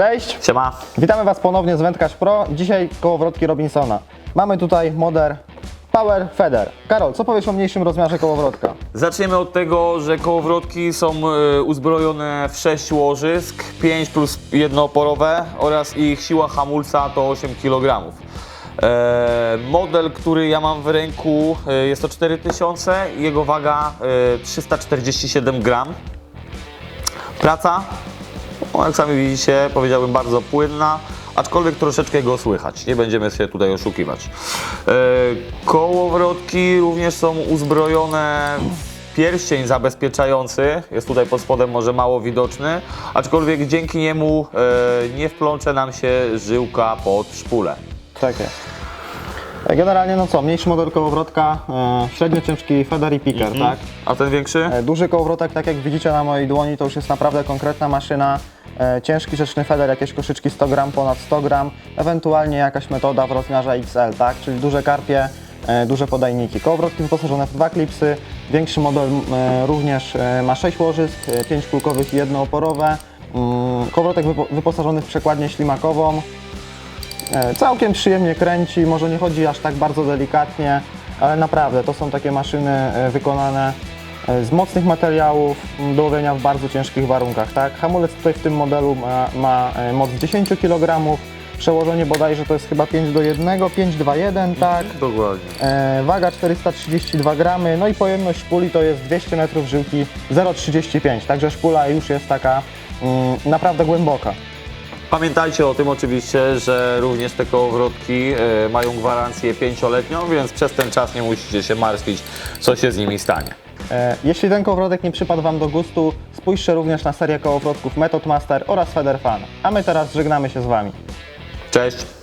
Cześć! Siema. Witamy Was ponownie z Wędkarz Pro. Dzisiaj kołowrotki Robinsona. Mamy tutaj model Power Feather. Karol, co powiesz o mniejszym rozmiarze kołowrotka? Zaczniemy od tego, że kołowrotki są e, uzbrojone w 6 łożysk, 5 plus jednooporowe oraz ich siła hamulca to 8 kg. E, model, który ja mam w ręku e, jest to 4000 i jego waga e, 347 gram. Praca, no, jak sami widzicie, powiedziałbym bardzo płynna, aczkolwiek troszeczkę go słychać. Nie będziemy się tutaj oszukiwać. E, kołowrotki również są uzbrojone w pierścień zabezpieczający. Jest tutaj pod spodem może mało widoczny, aczkolwiek dzięki niemu e, nie wplącze nam się żyłka pod szpulę. Tak jest. E, Generalnie no co, mniejszy model kołowrotka, e, średnio ciężki feather i picker, tak? A ten większy? E, Duży kołowrotek, tak jak widzicie na mojej dłoni, to już jest naprawdę konkretna maszyna. E, Ciężki rzeczny feather, jakieś koszyczki 100 gram, ponad 100 gram, ewentualnie jakaś metoda w rozmiarze XL, tak? Czyli duże karpie, e, duże podajniki. Kołowrotki wyposażone w dwa klipsy, większy model e, również ma 6 łożysk, 5 kulkowych i jednooporowe. Mm, Kołowrotek wypo- wyposażony w przekładnię ślimakową, Całkiem przyjemnie kręci, może nie chodzi aż tak bardzo delikatnie, ale naprawdę to są takie maszyny wykonane z mocnych materiałów m, do łowienia w bardzo ciężkich warunkach. Tak? Hamulec tutaj w tym modelu ma, ma e, moc 10 kg, przełożenie bodajże to jest chyba 5 do 1, 5, 2, 1, tak. Dokładnie. E, waga 432 gramy, no i pojemność szpuli to jest 200 metrów żyłki 0,35, także szpula już jest taka mm, naprawdę głęboka. Pamiętajcie o tym oczywiście, że również te kołowrotki e, mają gwarancję pięcioletnią, więc przez ten czas nie musicie się martwić, co się z nimi stanie. E, Jeśli ten kołowrotek nie przypadł Wam do gustu, spójrzcie również na serię kołowrotków Method Master oraz Feather Fan. A my teraz żegnamy się z Wami. Cześć!